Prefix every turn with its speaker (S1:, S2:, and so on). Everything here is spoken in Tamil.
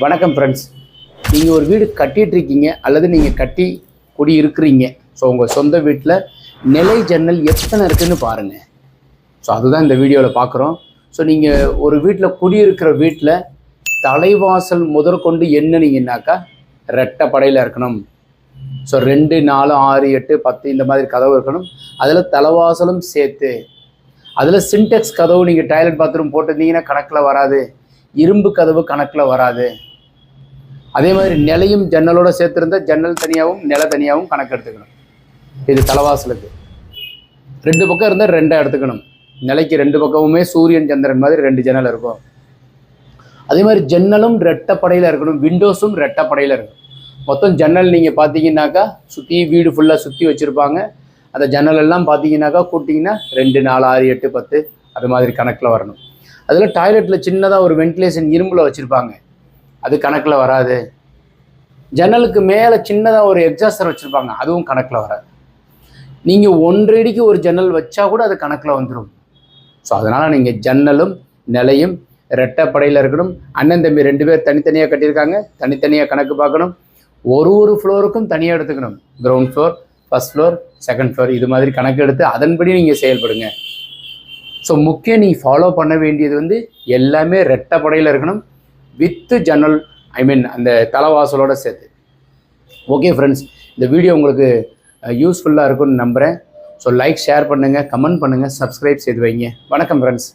S1: வணக்கம் ஃப்ரெண்ட்ஸ் நீங்கள் ஒரு வீடு கட்டிகிட்ருக்கீங்க இருக்கீங்க அல்லது நீங்கள் கட்டி குடி இருக்கிறீங்க ஸோ உங்கள் சொந்த வீட்டில் நிலை ஜன்னல் எத்தனை இருக்குதுன்னு பாருங்கள் ஸோ அதுதான் இந்த வீடியோவில் பார்க்குறோம் ஸோ நீங்கள் ஒரு வீட்டில் குடியிருக்கிற வீட்டில் தலைவாசல் முதற்கொண்டு என்னன்னீங்கன்னாக்கா ரெட்டை படையில் இருக்கணும். ஸோ ரெண்டு நாலு ஆறு எட்டு பத்து இந்த மாதிரி கதவு இருக்கணும். அதில் தலைவாசலும் சேர்த்து அதில் சின்டெக்ஸ் கதவு நீங்கள் டாய்லெட் பாத்ரூம் போட்டிருந்தீங்கன்னா கணக்கில் வராது. இரும்பு கதவு கணக்கில் வராது. அதே மாதிரி நிலையும் ஜன்னலோட சேர்த்துருந்தா ஜன்னல் தனியாகவும் நில தனியாகவும் கணக்கு எடுத்துக்கணும். இது தலைவாசலுக்கு. ரெண்டு பக்கம் இருந்தால் ரெண்டாக எடுத்துக்கணும். நிலைக்கு ரெண்டு பக்கமுமே சூரியன் சந்திரன் மாதிரி ரெண்டு ஜன்னல் இருக்கும். அதே மாதிரி ஜன்னலும் ரெட்டப்படையில் இருக்கணும். விண்டோஸும் ரெட்டப்படையில் இருக்கணும். மொத்தம் ஜன்னல் நீங்கள் பார்த்தீங்கன்னாக்கா சுற்றி வீடு ஃபுல்லாக சுற்றி வச்சுருப்பாங்க. அந்த ஜன்னல் எல்லாம் பார்த்தீங்கன்னாக்கா கூட்டிங்கன்னா ரெண்டு நாலு ஆறு எட்டு பத்து அது மாதிரி கணக்கில் வரணும். அதில் டாய்லெட்டில் சின்னதாக ஒரு வென்டிலேஷன் இரும்பில் வச்சுருப்பாங்க. அது கணக்கில் வராது. ஜன்னலுக்கு மேலே சின்னதாக ஒரு எக்ஸாஸ்டர் வச்சுருப்பாங்க. அதுவும் கணக்கில் வராது. நீங்கள் ஒன்றடிக்கு ஒரு ஜன்னல் வச்சா கூட அது கணக்கில் வந்துடும் ஸோ அதனால் நீங்கள் ஜன்னலும் நிலையும் ரெட்டைப்படையில் இருக்கணும். அண்ணன் தம்பி ரெண்டு பேர் தனித்தனியாக கட்டியிருக்காங்க. தனித்தனியாக கணக்கு பார்க்கணும். ஒரு ஒரு ஃப்ளோருக்கும் தனியாக எடுத்துக்கணும். Ground floor first floor second floor இது மாதிரி கணக்கு எடுத்து அதன்படி நீங்கள் செயல்படுங்க. ஸோ முக்கியம் நீங்கள் ஃபாலோ பண்ண வேண்டியது வந்து எல்லாமே ரெட்டைப்படையில் இருக்கணும். வித்து ஜன்னல் ஐ மீன் அந்த தலைவாசலோடு சேர்த்து. ஓகே ஃப்ரெண்ட்ஸ் இந்த வீடியோ உங்களுக்கு uh, யூஸ்ஃபுல்லாக இருக்கும்னு நம்புகிறேன் ஸோ லைக் ஷேர் பண்ணுங்கள் கமெண்ட் பண்ணுங்கள் சப்ஸ்கிரைப் செய்து வைங்க. வணக்கம் ஃப்ரெண்ட்ஸ்